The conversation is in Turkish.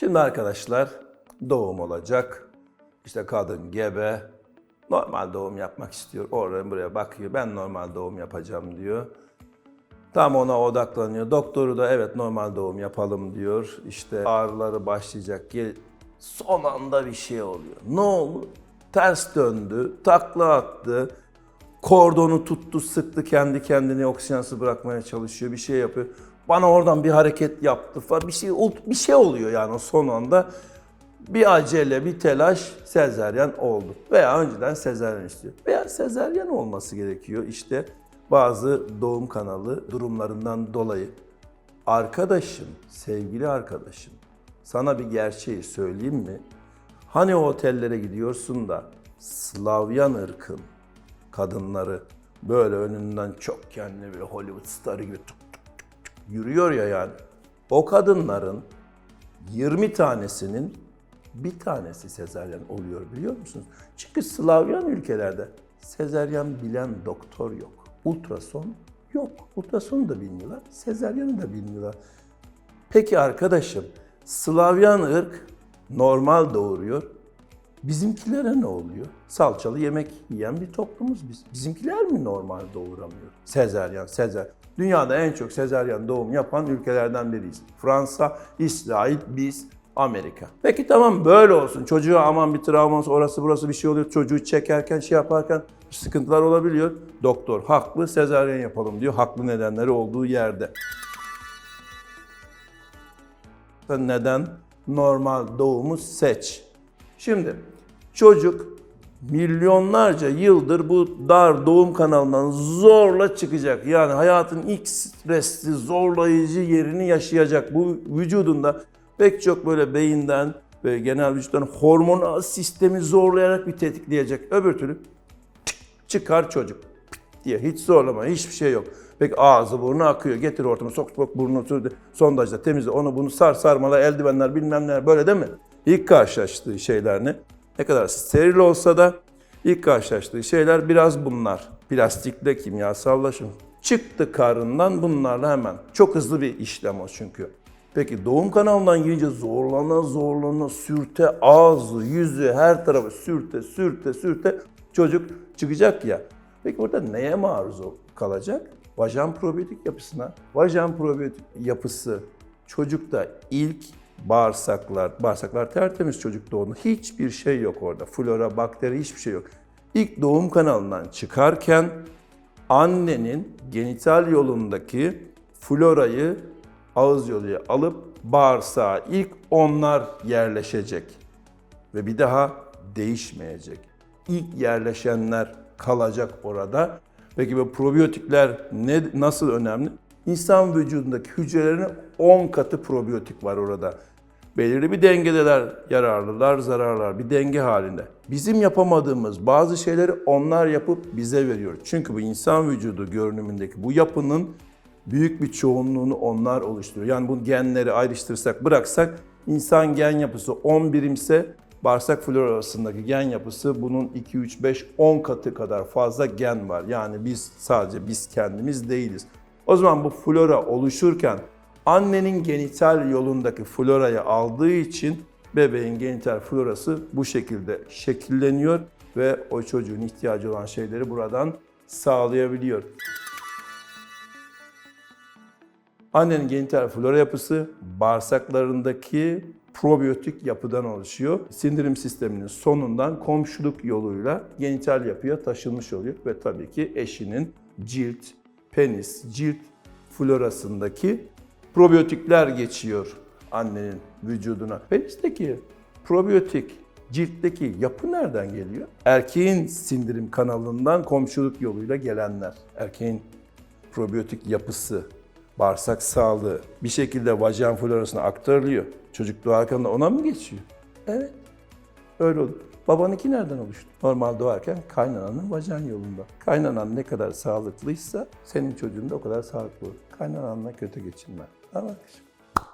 Şimdi arkadaşlar doğum olacak. İşte kadın gebe. Normal doğum yapmak istiyor. Oraya buraya bakıyor. Ben normal doğum yapacağım diyor. Tam ona odaklanıyor. Doktoru da evet normal doğum yapalım diyor. İşte ağrıları başlayacak. Gel- Son anda bir şey oluyor. Ne oldu? Ters döndü, takla attı. Kordonu tuttu, sıktı kendi kendine oksijensiz bırakmaya çalışıyor. Bir şey yapıyor. Bana oradan bir hareket yaptı falan. Bir şey bir şey oluyor yani son anda. Bir acele, bir telaş sezeryan oldu. Veya önceden sezeryan istiyor. Veya sezeryan olması gerekiyor işte bazı doğum kanalı durumlarından dolayı. Arkadaşım, sevgili arkadaşım, sana bir gerçeği söyleyeyim mi? Hani o otellere gidiyorsun da Slavyan ırkın kadınları böyle önünden çok kendini bir Hollywood starı gibi yürüyor ya yani. O kadınların 20 tanesinin bir tanesi sezaryen oluyor biliyor musunuz? Çünkü Slavyan ülkelerde sezaryen bilen doktor yok. Ultrason yok. Ultrasonu da bilmiyorlar, sezaryanı da bilmiyorlar. Peki arkadaşım, Slavyan ırk normal doğuruyor. Bizimkilere ne oluyor? Salçalı yemek yiyen bir toplumuz biz. Bizimkiler mi normal doğuramıyor? Sezeryan, sezer. Dünyada en çok sezeryan doğum yapan ülkelerden biriyiz. Fransa, İsrail, biz, Amerika. Peki tamam böyle olsun. Çocuğa aman bir travması orası burası bir şey oluyor. Çocuğu çekerken şey yaparken sıkıntılar olabiliyor. Doktor haklı sezeryan yapalım diyor. Haklı nedenleri olduğu yerde. Neden? Normal doğumu seç. Şimdi çocuk milyonlarca yıldır bu dar doğum kanalından zorla çıkacak. Yani hayatın ilk stresli, zorlayıcı yerini yaşayacak. Bu vücudunda pek çok böyle beyinden ve genel vücuttan hormonal sistemi zorlayarak bir tetikleyecek. Öbür türlü çıkar çocuk diye hiç zorlama hiçbir şey yok. Peki ağzı burnu akıyor getir ortama sok sok burnunu sondajda temizle onu bunu sar sarmala eldivenler bilmem neler böyle değil mi? İlk karşılaştığı şeyler ne? Ne kadar steril olsa da ilk karşılaştığı şeyler biraz bunlar. Plastikle kimyasallaşım. Çıktı karından bunlarla hemen. Çok hızlı bir işlem o çünkü. Peki doğum kanalından girince zorlana zorlana sürte ağzı, yüzü her tarafı sürte sürte sürte çocuk çıkacak ya. Peki burada neye maruz kalacak? Vajen probiyotik yapısına. Vajen probiyotik yapısı çocukta ilk bağırsaklar, bağırsaklar tertemiz çocuk doğumda hiçbir şey yok orada. Flora, bakteri hiçbir şey yok. İlk doğum kanalından çıkarken annenin genital yolundaki florayı ağız yoluyla alıp bağırsağa ilk onlar yerleşecek ve bir daha değişmeyecek. İlk yerleşenler kalacak orada. Peki bu probiyotikler ne nasıl önemli? İnsan vücudundaki hücrelerin 10 katı probiyotik var orada. Belirli bir dengedeler, yararlılar, zararlar, bir denge halinde. Bizim yapamadığımız bazı şeyleri onlar yapıp bize veriyor. Çünkü bu insan vücudu görünümündeki bu yapının büyük bir çoğunluğunu onlar oluşturuyor. Yani bu genleri ayrıştırsak, bıraksak insan gen yapısı 10 birimse bağırsak florasındaki gen yapısı bunun 2, 3, 5, 10 katı kadar fazla gen var. Yani biz sadece biz kendimiz değiliz. O zaman bu flora oluşurken annenin genital yolundaki florayı aldığı için bebeğin genital florası bu şekilde şekilleniyor ve o çocuğun ihtiyacı olan şeyleri buradan sağlayabiliyor. Annenin genital flora yapısı bağırsaklarındaki probiyotik yapıdan oluşuyor. Sindirim sisteminin sonundan komşuluk yoluyla genital yapıya taşınmış oluyor ve tabii ki eşinin cilt, penis, cilt florasındaki probiyotikler geçiyor annenin vücuduna. Penisteki probiyotik ciltteki yapı nereden geliyor? Erkeğin sindirim kanalından komşuluk yoluyla gelenler. Erkeğin probiyotik yapısı, bağırsak sağlığı bir şekilde vajen florasına aktarılıyor. Çocuk doğarken ona mı geçiyor? Evet. Öyle olur. Babanınki nereden oluştu? Normal doğarken kaynananın vajen yolunda. Kaynanan ne kadar sağlıklıysa senin çocuğun da o kadar sağlıklı olur. Kaynananla kötü geçinme. Mı?